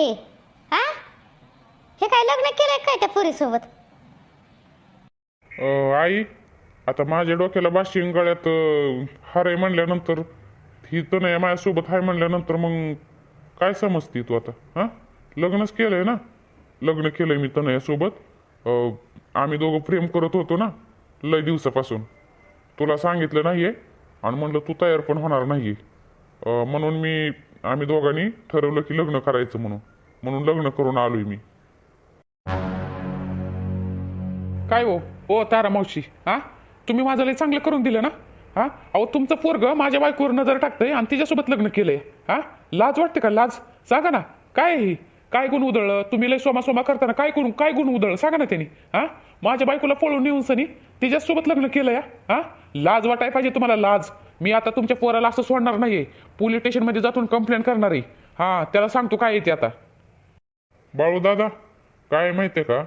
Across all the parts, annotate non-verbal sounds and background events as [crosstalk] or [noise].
हे हा? हे काय लग्न केलंय काय त्या पुरीसोबत? अं, आई आता माझ्या डोक्याला बाशिंग गळ्यात अं, हार आहे म्हणल्यानंतर ही तर नाही माझ्यासोबत आहे म्हणल्यानंतर मग काय समजते तू आता? हां? लग्नच केलंय ना? लग्न केलंय मी तनयासोबत अं, आम्ही दोघं प्रेम करत होतो ना लय दिवसापासून. तुला सांगितलं नाहीये आणि म्हणलं तू तयार पण होणार नाहीये. म्हणून मी आम्ही दोघांनी ठरवलं की लग्न करायचं म्हणून. म्हणून लग्न करून आलोय मी. काय हो? ओ तारा मावशी हा? तुम्ही माझं लय चांगलं करून दिलं ना? हा? अहो तुमचं पोरग माझ्या बायकोवर नजर टाकतंय आणि तिच्यासोबत लग्न केलंय. हा? लाज वाटते का? लाज? सांगा ना. काय ही? काय गुण उधळलं? तुम्ही लय सोमा सोमा करताना काय गुण काय गुण उधळलं? सांगा ना त्यांनी. हा? माझ्या बायकोला पळून नेऊन सनी तिच्यासोबत लग्न केलंय हा? लाज वाटाय पाहिजे तुम्हाला लाज. मी आता तुमच्या पोराला असं सोडणार नाहीये. पोलीस स्टेशनमध्ये जातून कंप्लेंट करणार आहे हा त्याला सांगतो काय येते आता. बाळू दादा काय माहितीये का?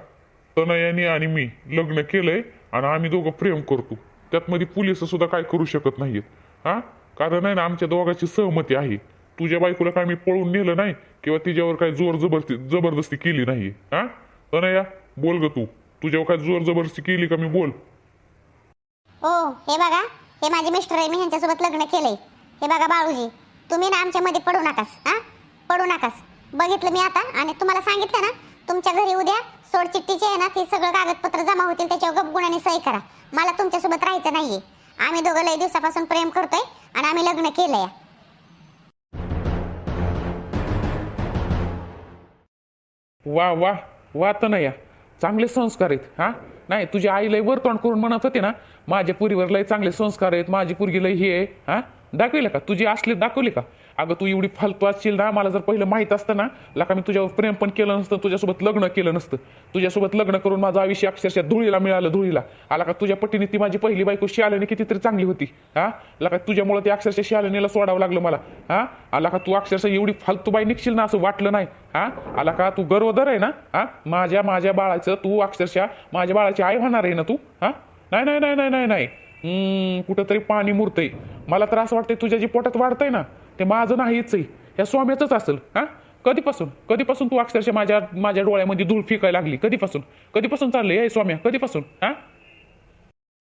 तनयानी आणि मी लग्न केलंय आणि आम्ही दोघं प्रेम करतो. त्यात मध्ये पोलीस सुद्धा काय करू शकत नाहीत हा? कारण आहे ना आमच्या दोघांची सहमती आहे. तुझ्या बायकोला काय मी पळून नेलं नाही किंवा तिच्यावर काय जोर जबरदस्ती जबरदस्ती केली नाही हा? तनया बोल ग तू. तुझ्यावर काय जोर जबरदस्ती केली का मी बोल. ओ हे बघा. हे माझे मिस्टर आहे मी यांच्यासोबत लग्न केलंय. हे बघा बाळूजी तुम्ही ना आमच्यामध्ये पडू नकास हा? पडू नकास. बघितलं मी आता आणि तुम्हाला सांगितलं ना तुमच्या घरी उद्या सोडचिठ्ठीचे आहे ना ती सगळं कागदपत्र जमा होतील त्याच्यावर गपगुणाने सही करा. मला तुमच्यासोबत राहायचं नाहीये. आम्ही दोघं लई दिवसापासून प्रेम करतोय आणि आम्ही लग्न केलंय. वा वा वा तर नाही चांगले संस्कार आहेत हा? नाही तुझी आई लय वरतोंड करून म्हणत होते ना माझ्या पुरीवर लय चांगले संस्कार आहेत माझी पुरगी लय हे आहे हा? दाखविले का? तुझी असले दाखवली का? अगं तू एवढी फालतू असशील ना मला जर पहिलं माहीत असतं ना लका मी तुझ्यावर प्रेम पण केलं नसतं तुझ्यासोबत लग्न केलं नसतं. तुझ्यासोबत लग्न करून माझं आयुष्य अक्षरशः धुळीला मिळालं धुळीला. आला का तुझ्या पट्टीने ती माझी पहिली बायको शालिनी कितीतरी चांगली होती. हा लका का तुझ्यामुळे ती अक्षरशः शालिनीला सोडावं लागलं मला. हा आला का तू अक्षरशः एवढी फालतू बाई निघशील ना असं वाटलं नाही. हा आला का तू गर्वदर आहे ना? हा माझ्या माझ्या बाळाचं तू अक्षरशः माझ्या बाळाची आई होणार आहे ना तू? हा? नाही नाही नाही नाही नाही नाही. हम्म, कुठंतरी पाणी मुरतंय. मला तर असं वाटतंय तुझ्या जी पोटात वाढतंय ना ते माझं नाहीच आहे. या स्वाम्याचंच असेल हा? कधीपासून? कधीपासून तू अक्षरशः माझ्या माझ्या डोळ्यामध्ये धूळ फिकायला लागली? कधीपासून? कधीपासून चाललंय हे स्वाम्या कधीपासून? हा?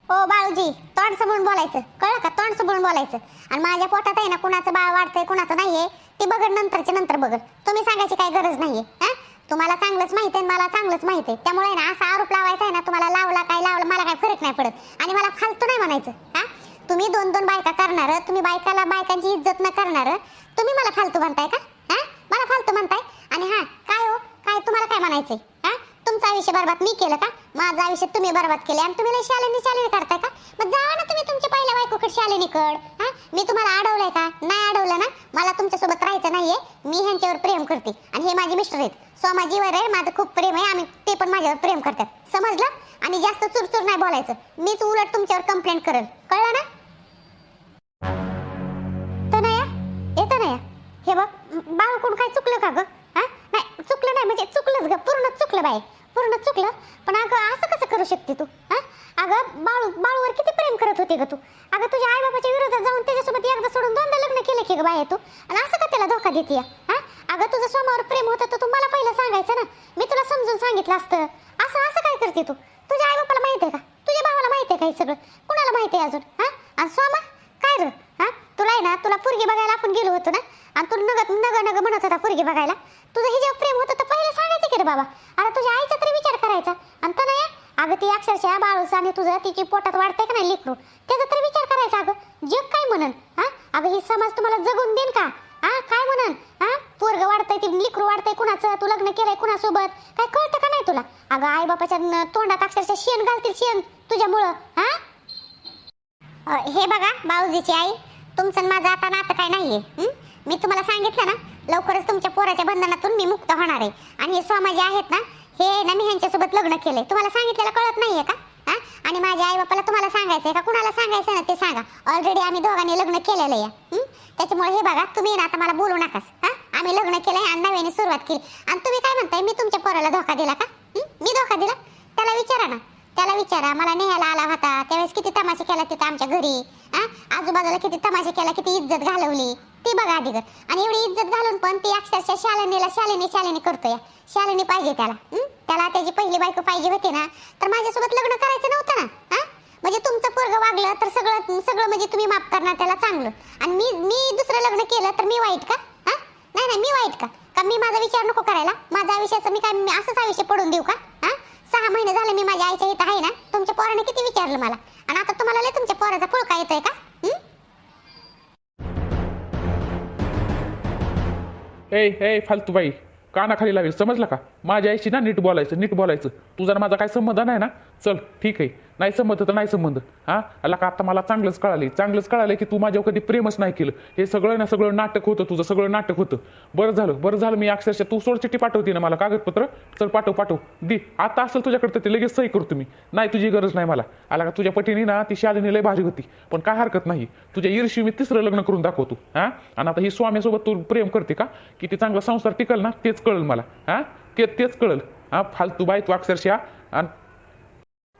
ओ बाळूजी तोंड समोरून बोलायचं. कळलं का? तोंड समोरून बोलायचं. आणि माझ्या पोटात आहे ना कुणाचं बाळ वाढतंय कुणाचं नाहीये ते बघड नंतरचे नंतर बघड तुम्ही सांगायची काही गरज नाहीये हा? तुम्हाला चांगलंच माहिती आहे मला चांगलंच माहिती आहे. त्यामुळे ना असा आरोप लावायचा आहे ना तुम्हाला लावला काय लावला मला काय फरक नाही पडत. आणि मला फालतू नाही म्हणायचं हा? तुम्ही दोन दोन बायका करणार तुम्ही बायकाला बायकांची इज्जत न करणार तुम्ही मला फालतू म्हणताय का? हा? मला फालतू म्हणताय? आणि हा काय हो? काय तुम्हाला काय म्हणायचंय? हा? तुमचं आयुष्य बरबाद मी केलं का? माझं आयुष्य तुम्ही बरबाद केले आणि तुम्ही शालेनी शालेनी करताय का? मग जावा ना तुम्ही तुमच्या पहिल्या बायकोकडे शालेनीकड. मी तुम्हाला अडवलंय का? नाही अडवलं ना? मला तुमच्यासोबत राहायचं नाहीये. मी ह्यांच्यावर प्रेम करते. आणि हे माझे मिस्टर आहेत. सोमाजीवर आहे माझं खूप प्रेम आहे. आम्ही ते पण माझ्यावर प्रेम करतात. समजलं? आणि जास्त चुरचूर नाही बोलायचं. मीच उलट तुमच्यावर कंप्लेंट करेल. कळलं ना? तनया ये? तनया हे बघ बाळ कोण काय चुकलं का ग? हा? नाही चुकलं नाही. म्हणजे चुकलंच ग. पूर्ण चुकलं बाई. पूर्ण चुकलं. पण अगं असं कसं करू शकते तू? हा? अगं बाळू बाळूवर किती प्रेम करत होती ग तू अगं तुझ्या आई बाबाच्या विरोधात जाऊन त्याच्यासोबत एकदा सोडून दोनदा लग्न केलं तू. आणि असं का त्याला धोका देते हा? अगं तुझं सोमावर प्रेम होतं तर तू मला पहिलं सांगायचं ना. मी तुला समजून सांगितलं असतं. असं असं काय करते तू? तुझ्या आई बापाला माहिती आहे का? तुझ्या भावाला माहिती आहे का हे सगळं? कुणाला माहिती आहे अजून? हा? आणि सोमा काय रे? हा? तुला आहे ना तुला पुरगी बघायला आपण गेलो होतो ना? आणि तू नग नग नग म्हणत होता पुरगी बघायला. तुझं हे जेव्हा प्रेम होतं तर पहिलं सांगायचं की रे बाबा? अरे तुझ्या आईचा तरी विचार करायचा. आणि तर नाही अगं ती अक्षरशः बाळूस आणि तुझं तिची पोटात वाढते का नाही लेकरू? त्याचा तरी विचार करायचा अगं. जग काय म्हणन हा? अगं ही समाज तुम्हाला जगून देईन का? हा काय म्हणन? हा पोरग वाढतंय ती लिकरू वाढतंय कुणाचं? तू लग्न केलंय कुणासोबत? काय कळतं का नाही तुला? अगं आई बापाच्या तोंडात अक्षरशः शेण घालतील शेण तुझ्यामुळं हा हे बघा बाऊजीची आई तुमचं माझं आता नातं काय नाहीये मी तुम्हाला सांगितलं ना लवकरच तुमच्या पोराच्या बंधनातून मी मुक्त होणार आहे. आणि हे स्वामाजी आहेत ना हे ना मी ह्यांच्यासोबत लग्न केलंय. तुम्हाला सांगितलेलं कळत नाहीये का? हा? आणि माझ्या आई बापाला तुम्हाला सांगायचंय का? कुणाला सांगायचं ना ते सांगा. ऑलरेडी आम्ही दोघांनी लग्न केलेलं आहे. त्याच्यामुळे हे बघा तुम्ही ना आता मला बोलू नकास. हा? आम्ही लग्न केलंय आणि नव्याने सुरुवात केली. आणि तुम्ही काय म्हणताय? मी तुमच्या पोराला धोका दिला का? मी धोका दिला? त्याला विचारा ना. त्याला विचारा मला न्यायला आला होता. त्यावेळेस किती तमाशे केला तिथं आमच्या घरी. हा? आजूबाजूला किती तमाशे केला किती इज्जत घालवली. ती बघा आधी आणि एवढी इज्जत घालून पण ती अक्षरशः शालिनीला शालिनी शालिनी करतोय. शालिनी पाहिजे त्याला. त्याला त्याची पहिली बायको पाहिजे होती ना तर माझ्यासोबत लग्न करायचं नव्हतं ना. हा? म्हणजे तुमचं पोरग वागलं तर सगळं सगळं म्हणजे तुम्ही माफ करणार त्याला चांगलं. आणि मी मी दुसरं लग्न केलं तर मी वाईट का? हा? नाही नाही मी वाईट का? का मी माझा विचार नको करायला? माझ्या आयुष्याचं मी काय असंच आयुष्य पडून देऊ का? झालं मी माझ्या आईच्या इथं आहे ना तुमच्या पोराने किती विचारलं मला? आणि आता तुम्हाला लय तुमच्या पोराचा पुळका येतोय का? ए ए फालतू बाई कानाखाली लावेल समजलं का? माझ्या आईशी ना नीट बोलायचं नीट बोलायचं. तुझा माझा काय संबंध नाही ना? चल ठीक आहे. नाही संबंध तर नाही संबंध. हा? आला का आता मला चांगलंच कळाले चांगलंच कळालं की तू माझ्यावर कधी प्रेमच नाही केलं. हे सगळं ना सगळं नाटक होतं तुझं सगळं नाटक होतं. बरं झालं बरं झालं मी अक्षरशः. तू सोड चिठ्ठी पाठवते ना मला कागदपत्र. चल पाठव पाठव. दे. आता असेल तुझ्याकडे तर ते लगेच सही करतो मी. नाही तुझी गरज नाही मला. आला का तुझ्या पटीने ना ती शालिनी लय भारी होती. पण काय हरकत नाही. तुझ्या ईर्षी मी तिसरं लग्न करून दाखवतो. हा? आणि आता ही स्वामीसोबत तू प्रेम करते का? किती चांगला संसार टिकल ना तेच कळल मला. हा? ते तेच कळल. हा? फालतू बाय तू अक्षरशः. आणि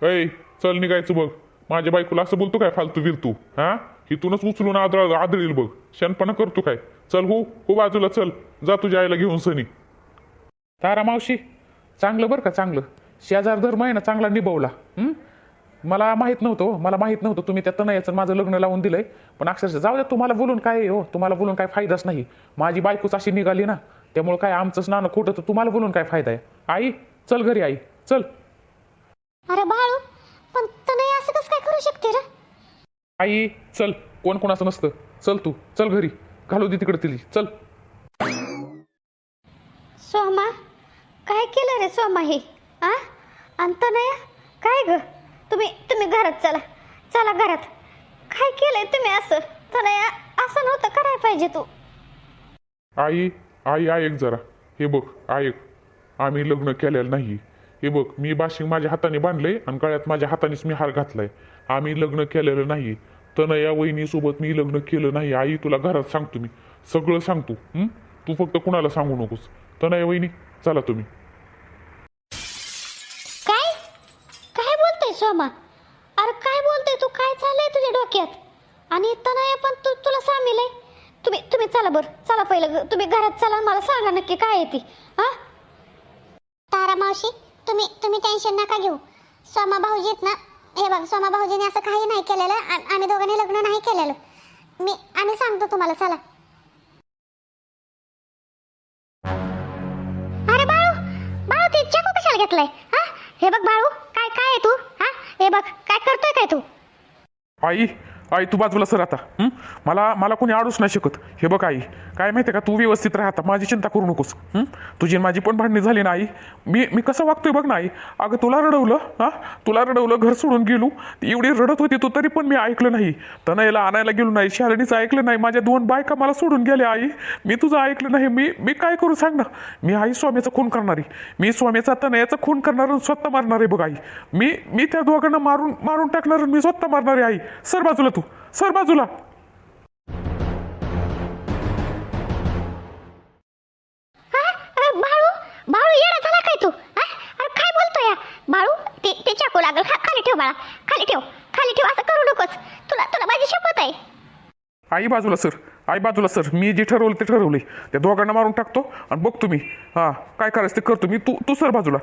ऐ चल निघायचं बघ. माझ्या बायकोला असं बोलतो काय फालतू विरतू? हा? इथूनच उचलून आदळ आदळील बघ. शनपणा करतो काय? चल हो हो बाजूला चल. जा तुझ्या आईला घेऊन सनी. तारा मावशी चांगलं बरं का चांगलं. शेजार धर्म आहे ना चांगला निभवला. मला माहीत नव्हतं हो, मला माहीत नव्हतं. तुम्ही त्या तनयाचं माझं लग्न लावून दिलंय. पण अक्षरशः जाऊ द्या तुम्हाला बोलून काय आहे हो? तुम्हाला बोलून काय फायदाच नाही. माझी बायकोच अशी निघाली ना त्यामुळे काय आमचंच नाणं खोटं तर तुम्हाला बोलून काय फायदा आहे? आई चल घरी आई. चल. अरे बाळू पण तनय असं कसं काय करू शकते रे? आई चल. कोण कोणाचं नसतं. चल तू. चल घरी. घालू दे तिकडे तिली. चल. सोमा काय केलं रे सोमा हे? आ? आणि तनय काय ग? तुम्ही तुम्ही घरात चला. चला घरात. काय केलंय तुम्ही असं? तनय असं नव्हतं करायला पाहिजे तू. आई आई ऐक जरा. हे बघ ऐक. आम्ही लग्न केलेलं नाही हे बघ मी बाशिंग माझ्या हाताने बांधले आणि गळ्यात माझ्या हातानेच मी हार घातलाय. आम्ही लग्न केलेलं नाही. तनया वहिनीसोबत मी लग्न केलं नाही. आई तुला घरात सांगतो मी. सगळं सांगतो. हं? तू फक्त कुणाला सांगू नकोस. तनया वहिनी चला तुम्ही. काय? काय बोलतोय सोमा? अरे काय बोलतोय तू? काय चाललंय तुझ्या डोक्यात? आणि तनया पण तू तुला सामील आहे तुम्ही तुम्ही चला बरं. चला पहिलं ग- तुम्ही घरात चला आणि मला सांगा नक्की काय आहे ती. हा? तारा मावशी तुम्ही तुम्ही टेन्शन नका घेऊ. सोमा भाऊजीत ना हे बघ सोमा भाऊजीने असं काही नाही केलेलं आम्ही दोघांनी लग्न नाही केलेलं. मी आम्ही सांगतो तुम्हाला चला. अरे बाळू बाळू ते चाकू कशाला घेतलाय? हा? हे बघ बाळू काय काय आहे तू? हा? हे बघ काय करतोय काय तू? आई आई तू बाजूला सर आता. हं? मला मला कोणी आडूच नाही शकत. हे बघ आई काय माहिती आहे का? तू व्यवस्थित राहता माझी चिंता करू नकोस. हं? तुझी आणि माझी पण भांडणी झाली ना आई. मी मी कसं वागतोय बघ ना आई. अगं तुला रडवलं हा? तुला रडवलं घर सोडून गेलो. एवढी रडत होती तू तरी पण मी ऐकलं नाही. तनयला आणायला गेलो नाही शालिनीचं ऐकलं नाही. माझ्या दोन बायका मला सोडून गेल्या आई. मी तुझं ऐकलं नाही. मी मी काय करू सांग ना? मी आई स्वामीचा खून करणारी. मी स्वामीचा तनयाचा खून करणार आणि स्वतः मारणार आहे बघ आई. मी मी त्या दोघांना मारून मारून टाकणार आणि मी स्वतः मारणार आहे आई. सर बाजूला तू. सर बाजूला. बाळू बाळू येडा झाला काय तू? अरे काय बोलतोय? बाळू ते ते चाकू लागल खाली ठेव बाळा खाली ठेव खाली ठेव असं करू नकोस. तुला तुला माझी शपथ आहे. आई बाजूला सर आई बाजूला सर मी जे ठरवलं ते ठरवले त्या दोघांना मारून टाकतो आणि बघ तुम्ही. हा काय करायचं ते करतो मी तू तू सर बाजूला.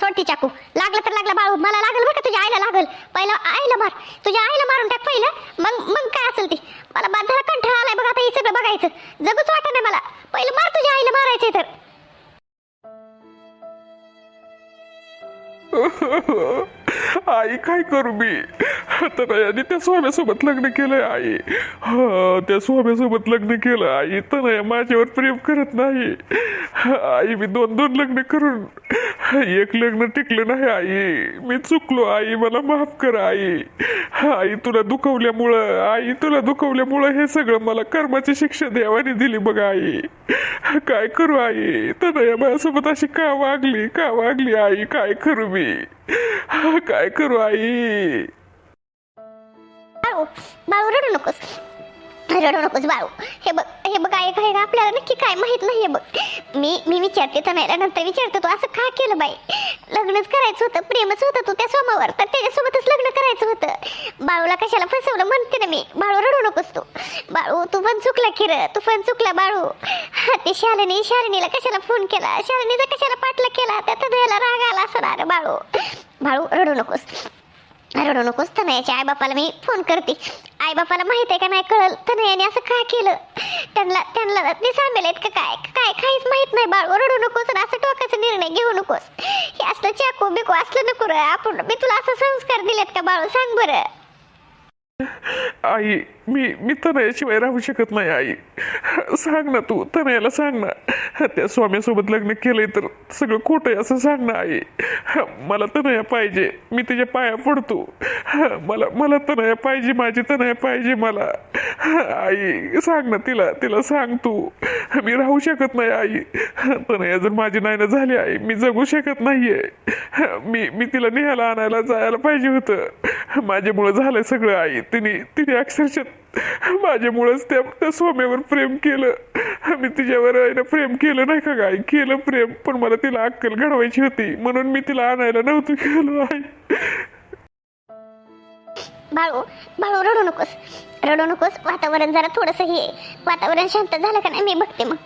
सोड ती चाकू. लागलं तर लागलं बाळू मला लागल [laughs] आई काय करू मी? तर याने त्या स्वाम्यासोबत लग्न केलंय आई. हा, त्या स्वाम्यासोबत लग्न केलं. आई तर माझ्यावर प्रेम करत नाही. आई मी दोन दोन लग्न करून एक लग्न टिकलं नाही आई. मी चुकलो आई. मला माफ कर आई. आई तुला दुखवल्यामुळं आई तुला दुखवल्यामुळं हे सगळं मला कर्माची शिक्षा देवाने दिली बघ आई. काय करू आई? तर माझ्यासोबत अशी का वागली? का वागली आई? काय करू मी? काय करू आई? बाळू बाळू रडू नकोस. रडू नकोस बाळू. हे बघ हे बघ आहे काय आपल्याला नक्की काय माहीत नाही बघ. मी मी विचारते तर नाही नंतर विचारते तू असं का केलं बाई? लग्नच करायचं होतं प्रेमच होतं तू त्या सोमावर तर त्याच्यासोबतच लग्न करायचं होतं. बाळूला कशाला फसवलं म्हणते ना मी. बाळू रडू नकोस तू. बाळू तू पण चुकला की तू पण चुकला बाळू. हा, ते शालिनी शालिनीला कशाला फोन केला? शालिनीचा कशाला पाठला केला? त्या तनयाला राग आला असणार बाळू. बाळू रडू नकोस. रडू नकोस तनयाच्या आईबापाला मी फोन करते. आईबापाला माहीत आहे का नाही कळल? तनयाने असं का केलं? त्यांना त्यांना ते सांगेल का काय? काय काहीच माहीत नाही बाळ. रडू नकोस आणि असं टोकाचा निर्णय घेऊ नकोस. हे असलं चाकू बिकू असलं नको रे. आपण मी तुला असं संस्कार दिलेत का बाळ? सांग बरं. आई मी मी तनयाशिवाय राहू शकत नाही आई. सांग ना तू तनयाला सांग ना. त्या स्वाम्यासोबत लग्न केलंय तर सगळं खोटं आहे असं सांग ना आई. मला तनया पाहिजे मी तिच्या पाया पडतो. मला मला तनया पाहिजे माझी तनया पाहिजे मला. आई सांग ना तिला तिला सांग तू. मी राहू शकत नाही आई. तनया जर माझी नाही ना झाली आई मी जगू शकत नाहीये. मी मी तिला न्यायला आणायला जायला पाहिजे होतं. माझ्यामुळं झालंय सगळं आई. तिने तिने अक्षरशः माझ्यामुळंच त्या त्या स्वाम्यावर प्रेम केलं. मी तिच्यावर आहे ना प्रेम केलं नाही का काय केलं प्रेम पण मला तिला अक्कल घडवायची होती. म्हणून मी तिला आणायला नव्हतं केलं आई. बाळू बाळू रडू नकोस. रडू नकोस. वातावरण जरा थोडंसं हे वातावरण शांत झालं का नाही मी बघते मग.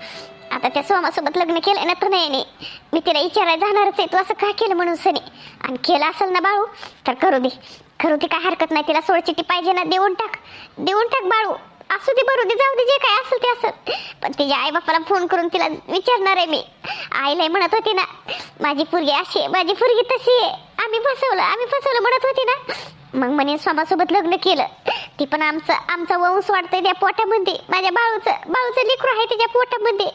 आता त्या सोमासोबत लग्न केलंय ना तर नाही मी तिला विचारायला जाणारच आहे. तू असं का केलं म्हणून सनी? आणि केलं असेल ना बाळू तर करू दे. करू दे काय हरकत नाही. तिला सोडचिट्टी पाहिजे ना देऊन टाक. देऊन टाक बाळू. असू दे बरू दे जाऊ दे जे काय असेल ते असत पण तिच्या आई बापाला फोन करून तिला विचारणार आहे मी. आईला म्हणत होती ना माझी पोरगी अशी आहे माझी पोरगी तशी आहे. आम्ही फसवलं आम्ही फसवलं म्हणत होती ना. मग म्हणे स्वामासोबत लग्न केलं. ती पण आमचं आमचा वंश वाढतंय त्या पोटामध्ये. माझ्या बाळूचं बाळूचं लेकरू आहे त्याच्या पोटामध्ये.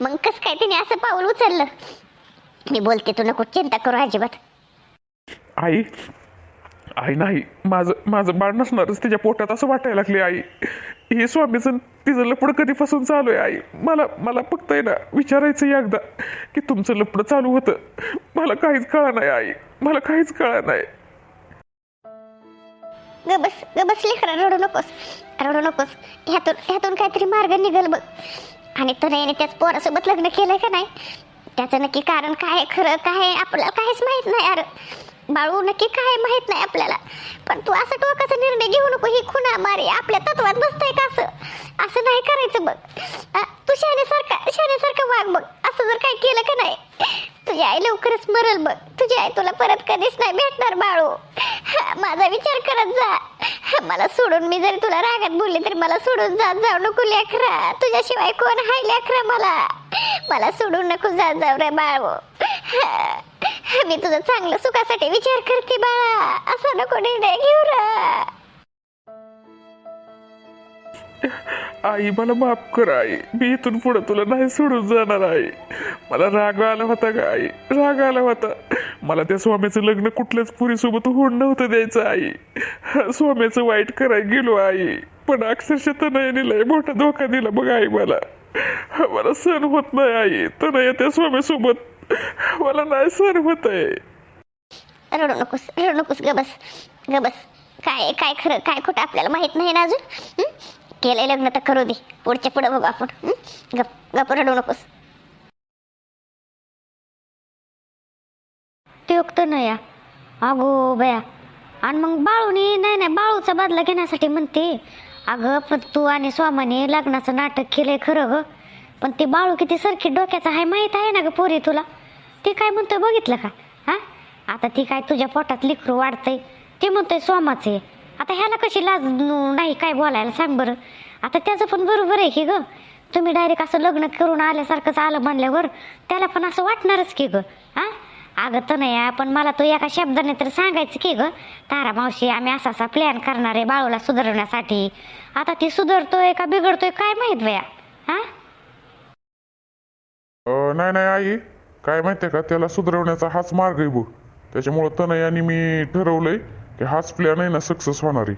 मग कस काय तिने असं पाऊल उचललं? मी बोलते तू नको चिंता करू अजिबात. आई आई नाही. माझं माझं बाळ नसणारच तिच्या पोटात असं वाटायला लागले आई. हे स्वामीचं तिचं लपड कधीपासून चालू आहे आई? मला मला फक्त आहे ना विचारायचं आहे एकदा की तुमचं लपड चालू होतं. मला काहीच कळा नाही आई. मला काहीच कळा नाही. ग बस ग बस लेकरा रडू नकोस रडू नकोस. ह्यातून ह्यातून काहीतरी मार्ग निघल बघ. आणि तर त्याच पोरासोबत लग्न केलंय का नाही? त्याचं नक्की कारण काय खरं काय आपल्याला काहीच माहीत नाही अरे बाळू नक्की काय माहीत माहीत नाही आपल्याला. पण तू असं टोकाचा निर्णय घेऊ नको ही खुणा मारे. आपल्या तत्वात बसतंय का असं? असं नाही करायचं बघ. तू शानेसारखा शानेसारखं वाग बघ. असं जर काय केलं का नाही तुझी आई लवकरच मरल बघ. तुझी आई तुला परत कधीच नाही भेटणार बाळू. माझा विचार करत जा. मला सोडून मी जरी तुला रागात बोलले तरी मला सोडून जात जाऊ नको लेकरा. तुझ्याशिवाय कोण हाय लेकरा मला? मला सोडून नको जात जाऊ रे बाळू. मी तुझं चांगलं सुखासाठी विचार करते बाळा. असा नको निर्णय घेऊ रा. आई मला माफ कर आई. मी इथून पुढे तुला नाही सोडून जाणार आई. मला राग आला होता का आई. राग आला होता. मला त्या स्वामीचं लग्न कुठल्याच पुरीसोबत होऊन नव्हतं द्यायचं आई. स्वाम्याचं वाईट करायला गेलो आई. पण अक्षरशः तनयाने लय मोठा धोका दिला बघ आई मला. मला सण होत नाही आई. तनया त्या स्वाम्यासोबत. मला नाही सण होत आहे. रडू नकोस रडू नकोस ग बस. ग बस. काय काय खरं काय खोटं आपल्याला माहीत नाही ना अजून? केलंय लग्न तर करू दे. पुढच्या पुढं बघू आपण. गप गप रडू नकोस. ते तर नाही या अगो बया. आणि मग बाळूनी नाही नाही बाळूचा बदला घेण्यासाठी म्हणते अगं पण तू आणि स्वामाने लग्नाचं नाटक केलंय खरं ग. पण ते बाळू किती सरखी डोक्याचं आहे माहीत आहे ना ग पोरी तुला? ते काय म्हणतोय बघितलं का? हा? आता ती काय तुझ्या पोटात लिखरू वाढतंय. ते म्हणतोय सोमाचे आता ह्याला कशी लाज नाही काय बोलायला सांग बरं. आता त्याचं पण बरोबर आहे की ग. तुम्ही डायरेक्ट असं लग्न करून आल्यासारखंच आलं म्हणल्यावर त्याला पण असं वाटणारच की ग. हा? अगं तर नाही पण मला तो एका शब्दाने तर सांगायचं की ग तारा मावशी आम्ही असा असा प्लॅन करणार आहे बाळूला सुधारण्यासाठी. आता ती सुधारतोय का बिघडतोय काय माहीत बया हा? अं, नाही नाही आई. काय माहितीये का त्याला सुधारवण्याचा हाच मार्ग आहे बघ. त्याच्यामुळं तनयाने मी ठरवलंय की हाच प्लॅन आहे ना सक्सेस होणार आहे.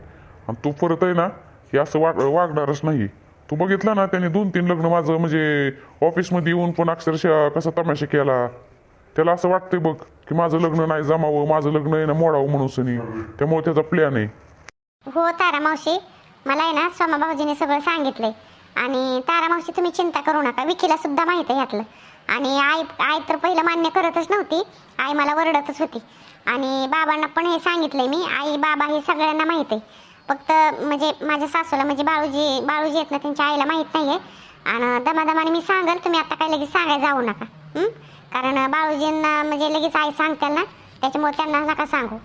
आणि तू परत आहे ना हे असं वाग वागणारच नाही तू बघितलं ना त्याने दोन तीन लग्न माझं म्हणजे ऑफिसमध्ये येऊन पण अक्षरशः कसा तमाशा केला. त्याला असं वाटतंय बघ की माझं लग्न नाही जमावं माझं लग्न आहे ना मोडावं म्हणून सनी. त्यामुळे त्याचा प्लॅन आहे. हो तारा मावशी. मला आहे ना सोमा भाऊजीने सगळं सांगितलंय. आणि तारा मावशी तुम्ही चिंता करू नका. विकीला सुद्धा माहीत आहे ह्यातलं आणि आई आई तर पहिलं मान्य करतच नव्हती. आई मला वरडतच होती. आणि बाबांना पण हे सांगितलंय मी. आई बाबा हे सगळ्यांना माहीत आहे. फक्त म्हणजे माझ्या सासूला म्हणजे बाळूजी बाळूजी आहेत ना त्यांच्या आईला माहीत नाही आहे आणि दमादमाने मी सांगेल तुम्ही आता काय लगेच सांगायला जाऊ नका. कारण बाळूजींना म्हणजे लगेच आई सांगतील ना त्याच्यामुळे त्यांना नका सांगू.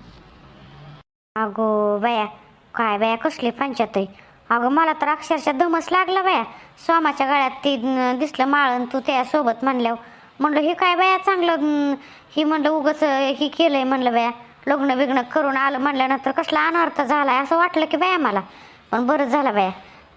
अगो बया काय बया कसली पंचायत अगं मला तर अक्षरशः दमच लागला बया. सोमाच्या गळ्यात ती दिसलं माळण तू त्यासोबत म्हणल्यावर म्हणलं हे काय बया चांगलं ही म्हणलं उगच ही केलंय म्हणलं बया. लग्न बिग्न करून आलं म्हणल्यानंतर कसला अनर्थ झालाय असं वाटलं की बया मला. पण बरंच झालं बया.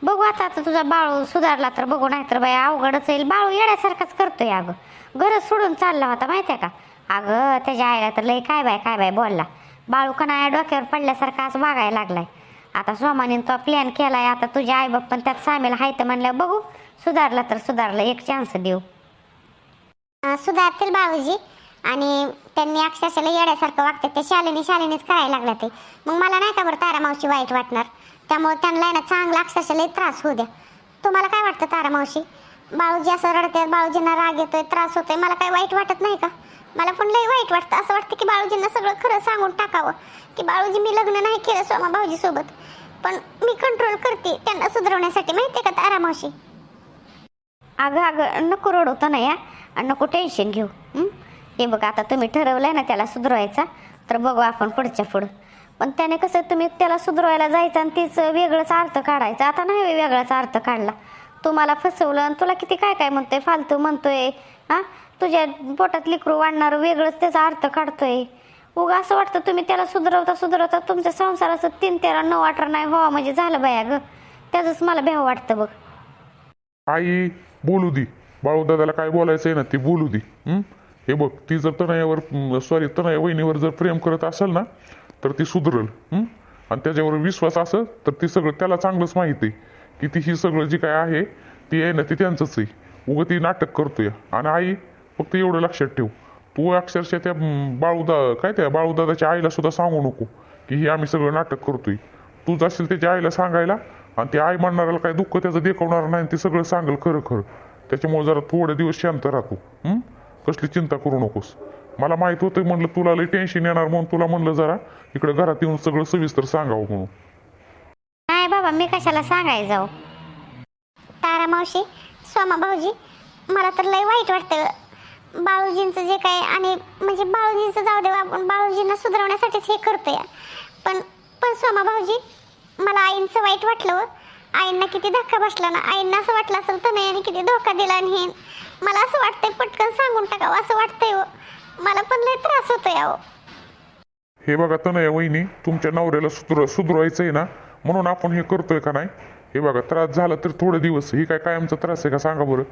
बघू आता आता तुझा बाळू सुधारला तर बघू नाहीतर बाई अवघडच येईल बाळू येण्यासारखाच करतोय अगं. गरज सोडून चालला होता माहितीये का? अगं त्याच्या आईला तर लय काय बाय काय बाय बोलला. बाळू कणा डोक्यावर पडल्यासारखा असं वागायला लागलाय. आता सोमाने तो प्लॅन केलाय आता तुझे आई बाप पण त्यात सामील आहे तर म्हणल्यावर बघू. सुधारला तर सुधारला एक चान्स देऊ. सुधारतील बाळूजी. आणि त्यांनी अक्षरशः येड्यासारखं वागतात ते शालिनी शालिनीच करायला लागलं ते मग मला नाही का बरं तारा मावशी वाईट वाटणार? त्यामुळे त्यांना ना चांगला अक्षरशः लई त्रास होऊ द्या. तुम्हाला काय वाटतं तारा मावशी? बाळूजी असं रडतात बाळूजींना राग येतोय त्रास होतोय मला काय वाईट वाटत नाही का? मला पण लई वाईट वाटतं. असं वाटतं की बाळूजींना सगळं खरं सांगून टाकावं. की बाळूजी मी लग्न नाही केलं सोमा भाऊजीसोबत. पण मी कंट्रोल करते त्यांना सुधारवण्यासाठी. माहितीये का तारा मावशी? अगं अगं नको रडवतो ना या आणि नको टेन्शन घेऊ. हे बघ आता तुम्ही ठरवलंय ना त्याला सुधरवायचा तर बघू आपण पुढच्या पुढं. पण त्याने कसं तुम्ही त्याला सुधरवायला जायचं आणि तीच वेगळंच अर्थ काढायचा. आता नाही वेगळाच अर्थ काढला. तुम्हाला फसवलं आणि तुला किती काय काय म्हणतोय? फालतू म्हणतोय. हा? तुझ्या पोटात लिकरू वाढणार वेगळंच त्याचा अर्थ काढतोय. उगा असं वाटतं तुम्ही त्याला सुधरवता सुधरवता तुमच्या संसाराचं तीन तेरा नऊ अठरा नाही व्हावा म्हणजे झालं बाया ग त्याचंच मला भ्याव वाटतं बघ. आई बोलू दे. बाळू दादाला काय बोलायचं आहे ना ती बोलू दे. हं? हे बघ ती जर तनयावर सॉरी तनया वहिनीवर जर प्रेम करत असेल ना तर ती सुधरल आणि त्याच्यावर विश्वास असेल तर ती सगळं त्याला चांगलंच माहिती आहे की ती ही सगळं जी काय आहे ती आहे ना ती त्यांचंच आहे. उगं ती नाटक करतोय. आणि आई फक्त एवढं लक्षात ठेव. तू अक्षरशः त्या बाळूदा काय त्या बाळूदादाच्या आईला सुद्धा सांगू नको की हे आम्ही सगळं नाटक करतोय. तू जाशील त्याच्या आईला सांगायला आणि ते आई म्हणणाऱ्याला काय दुःख त्याचं देखवणार नाही ते सगळं सांगेल खरं खरं. त्याच्यामुळे जरा थोडे दिवस शांत राहतो कसली चिंता करू नकोस. मला माहीत होतं म्हणलं तुला लई टेन्शन येणार म्हणून तुला म्हणलं जरा इकडे घरात येऊन सगळं सविस्तर सांगावं म्हणून. नाही बाबा मी कशाला सांगायला जाऊ हो? तारा मावशी सोमा भाऊजी मला तर लय वाईट वाटतं. बाळूजींचं जे काय आणि म्हणजे बाळूजींचं जाऊ दे आपण बाळूजींना सुधारवण्यासाठीच हे करतोय. पण पण सोमा भाऊजी मला आईंचं वाईट वाटलं हो. आईंना किती धक्का बसला ना आईंना असं वाटलं असेल तर नाही किती धोका दिला आणि हे. मला असं वाटतंय पटकन सांगून टाकावं असं वाटतंय हो. मला पण लय त्रास होतोय अहो. हे बघा तनया वहिनी तुमच्या नवऱ्याला सुधर सुधरवायचं आहे ना म्हणून आपण हे करतोय का नाही? हे बघा त्रास झाला तर थोडे दिवस ही काय कायमचा त्रास आहे का सांगा बरं?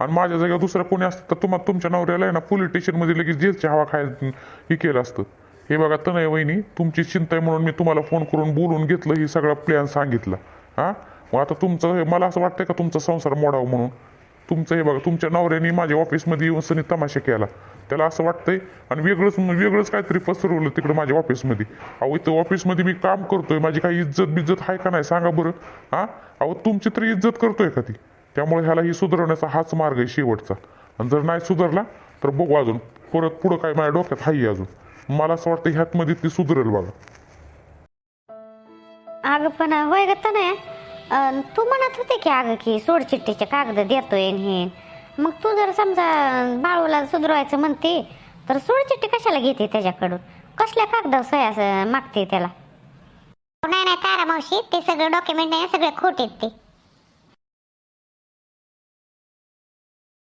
आणि माझ्या जागा दुसरं कोणी असतं तर तुम्हाला तुमच्या नवऱ्याला आहे ना पोलीस स्टेशनमध्ये लगेच जेलची हवा खाय हे केलं असतं. हे बघा तनय वहिनी तुमची चिंता आहे म्हणून मी तुम्हाला फोन करून बोलून घेतलं ही सगळा प्लॅन सांगितला. हां? मग आता तुमचं हे- मला असं वाटतंय का तुमचा संसार मोडावा म्हणून? तुमचं हे बघा तुमच्या नवऱ्याने माझ्या ऑफिसमध्ये येऊन सनी तमाशा केला. त्याला असं वाटतंय आणि वेगळंच वेगळंच काहीतरी पसरवलं तिकडं माझ्या ऑफिसमध्ये अहो इथं ऑफिसमध्ये मी काम करतोय माझी काही इज्जत बिज्जत आहे का नाही सांगा बरं. हां? अहो तुमची तरी इज्जत करतोय का ती? त्यामुळे ह्याला ही सुधारवण्याचा हाच मार्ग आहे शेवटचा. आणि जर नाही सुधारला तर बघू अजून परत पुढं काय माझ्या डोक्यात हाय अजून. मला असं वाटतं ह्यातमध्ये ती सुधरेल बघा. अगं पण होय ग नाही तू म्हणत होते की अगं की सोडचिठ्ठीचे कागद देतोय आणि हे. मग तू जर समजा बाळूला सुधरवायचं म्हणते तर सोडचिठ्ठी कशाला घेते त्याच्याकडून? कसल्या कागदावर सह्या असं मागते त्याला? नाही नाही तारा मावशी ते सगळं डॉक्युमेंट नाही सगळे खोटे आहेत ते.